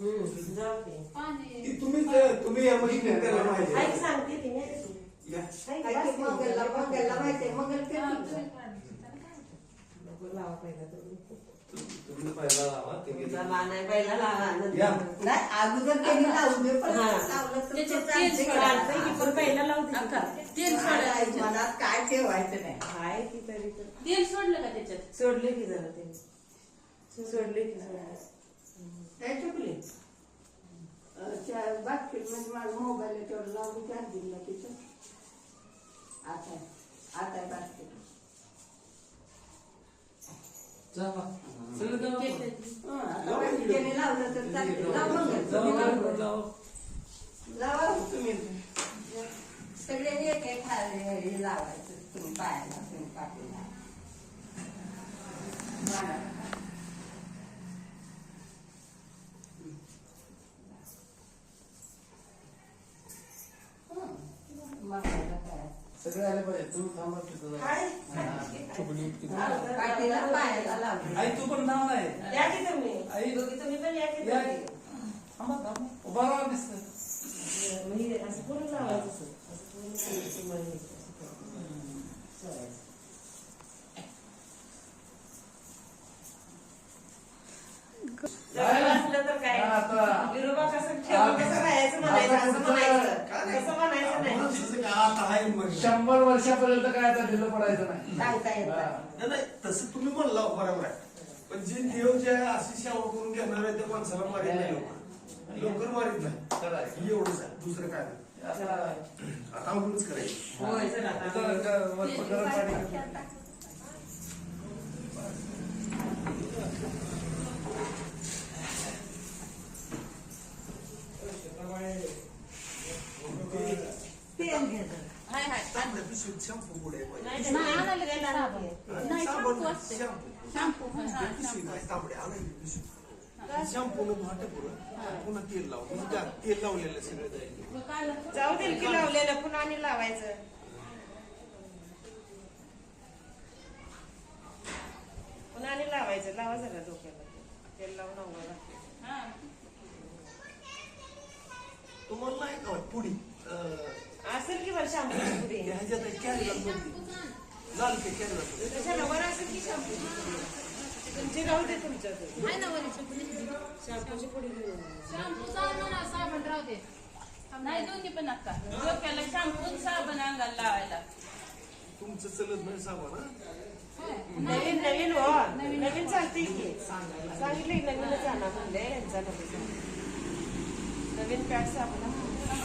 हम्म, जाऊ दे. ती तुम्ही तुम्ही या महिन्यात त्याला माहिती आई आहे. सांगते ती नाही रे तू. या. आई काय बस ते की. मंगलला मंगलला माहितीये मंगल हा? नको लावा पहिला तुम्ही. तुम्ही पहिला लावा ते घेते. जमा नाही पहिला लावा या. नंतर. नाही अगोदर त्यांनी लावून दे पण हा. लावलं तर त्याच्यात तो तेल चालतंय का? चालतंय की पण पहिला लावू दे अक्का, की. तेल काय सोडायचं. मनात काय ठेवायचं नाही हाय ती तरी तर. तेल सोडलं का त्याच्यात सोडले की जरा ते सोडले की सोडले काय चुकले त्या बास्केटमध्ये माझा मोबाईल तेवढं लावून चार्जिंगला तिथं. आता आहे. आता. तेल. हं, त्याने लावलं तर चालतंय. लाव. तुम्ही. सगळ्यांनी एक एक खाली हे लावायचं. तुम्ही पायाला तुम्ही पाठीला. सगळे आले पाहिजे तू थांबा तिथं जरा. हाय. हा. पाठीला पायाला लावलं आई तू पण नाव नाही या की तुम्ही आई. दोघी तुम्ही पण या की या. दोघी. थांबा थांबा उभा राहा दिसतं मग हे असं लावायचं हे. सोडायचं. जर असलं तर काय हा, आता- विरोबा कसं ठेवून कसं राहायचं म्हणायचं आता असं पुढचं- म्हणायचं कसं म्हणायचं नाही माणसाचं काय आता आहे. शंभर वर्षापर्यंत काय आता ढिलं पडायचं नाही. सांगता येत नाही. तसं तुम्ही म्हणला बरोबर आहे. पण जे देव जे अशी सेवा करून घेणार आहे त्या माणसाला मारित नाही लवकर लवकर मारित नाही. आहे. हे एवढंच आहे. दुसरं काय नाही. आता- आता करायचं होय चला आता आता. ग- वर- गरम पाणी तेल घे जरा. हाय हाय तांबड्या पिशवीत शॅम्पू पुढे नाही, आणायला नाही, साबण. असते. शॅम्पू शॅम्पू हा, हा, पिशवी शॅम्पू नाही तांबडे आणायची पिशवी शॅम्पून भाट पुढं पुन्हा तेल लाव म्हणजे तेल लावलेलं सगळं जाईल. मग काय जाऊ दे की लावलेलं पुन्हा आणि लावायचं. पुन्हा आणि लावायचं. लावा जरा डोक्याला. तेल लावून अंगाला हा. तुम्हाला नाही का पुडी अं, असेल की पुडी ते ह्याच्यात आहे, कॅरीला म्हणते. लाल के त्याच्याला वर असेल की शॅम्पूची पुडी तुमची राहू दे तुमच्याकडे हाय ना वरीची. शॅम्पूची या. शॅम्पू साबण साबण राहू दे. नाही दोन्ही पण नका डोक्याला शॅम्पू साबण अंगाला लावायला. तुमचं चलत नाही साबण हा? नवीन नवीन हो. नवीन. चालते की. सांगितले नवीनच आणा म्हणले यांचा नवीन. नवीन पॅक साबण.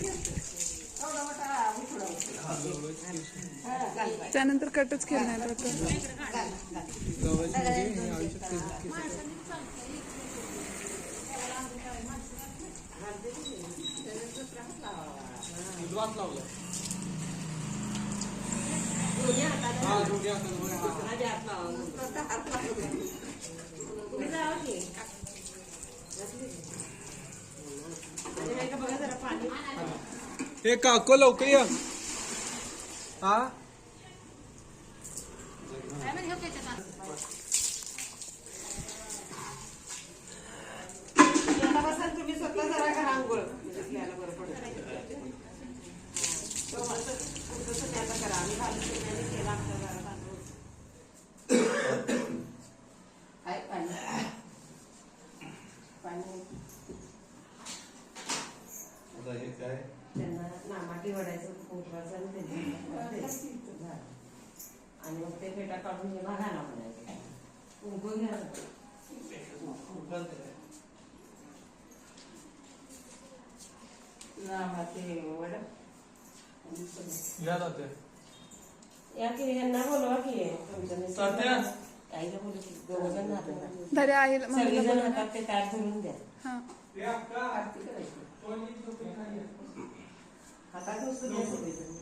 आहे. एवढा मोठा उठला होता. हा, घाल बाई. त्यानंतर कटच केलं नाही वाटतं हे काको लवकर या. हा काय म्हणजे हो त्याच्यात असं? आता बसाल तुम्ही स्वतः जरा करा आंघोळ म्हणजे आपल्याला बरं पडेल तो असं तसं त्याचा करा आम्ही घालून ठेवल्याने केला आमच्या घरात आंघोळ हाय पाणी पाणी हे काय त्यांना नामाटी वडायचं पोटवायचं आणि त्यांना झालं. आणि मग ते फेटा काढून हे घाला म्हणायचं. कुंकू घ्या लावा ते वड. या जाते या की यांना बोलवा की तुमच्या आईला बोलू की दोघं जण हातात धरे आहे सगळेजण हातात ते ताट धरून द्या. हा. आरती करायची. हातात नुसतं द्या सगळेजण.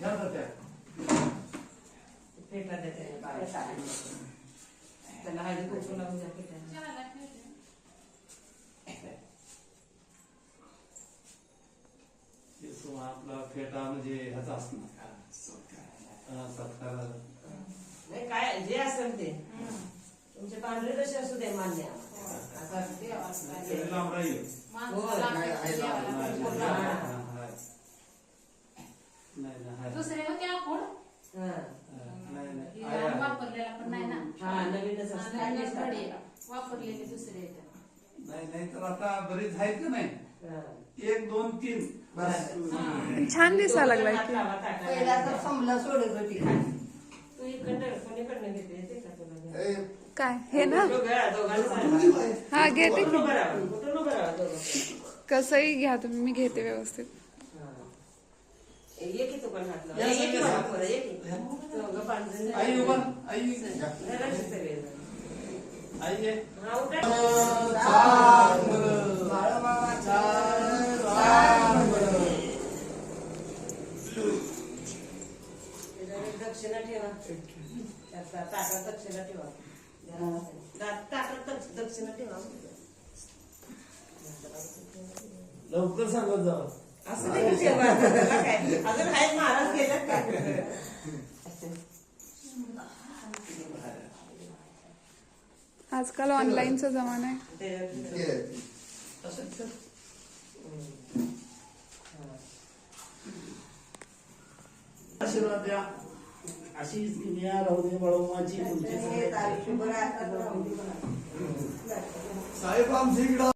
जात्या फेटा द्या त्याला बाळाला. त्याला हळदी कुंकू लावून द्या फेट्याला. ते आपला फेटा म्हणजे ह्याचा असणार. हा, सत्काराला. नाही काय जे असेल ते. तुमचे पांढरे कसे असू दे मान्य. लांब राहील. दुसरे होते आपण. वापरलेला पण नाही ना? नवीनच असतं. वापरलेले दुसरे नाही नाही तर आता बरीच आहेत का नाही. एक दोन तीन. छान दिसायला लागलाय? काय? हे ना. हा घेते? कसंही घ्या तुम्ही मी घेते व्यवस्थित. हा. ये की तू पण हात लाव. या ये की सगळ्या. मला पोरं, ये की. दोघं पांढरे आई उभा आई जरा सगळेजण. आई ये हा, उठा. त्याच्यावर एक दक्षिणा ठेवा त्याचा ताटात दक्षिणा ठेवा दा- ताटात दक्ष- दक्षिणा ठेवा लवकर सांगत जाऊ असं नाही का ठेवा त्याला काय? अजून महाराज आजकाल ऑनलाईनचा जमाना आहे. आशीर्वाद द्या. अशीच दुनिया राहू दे. साहेब आमच्या इकडं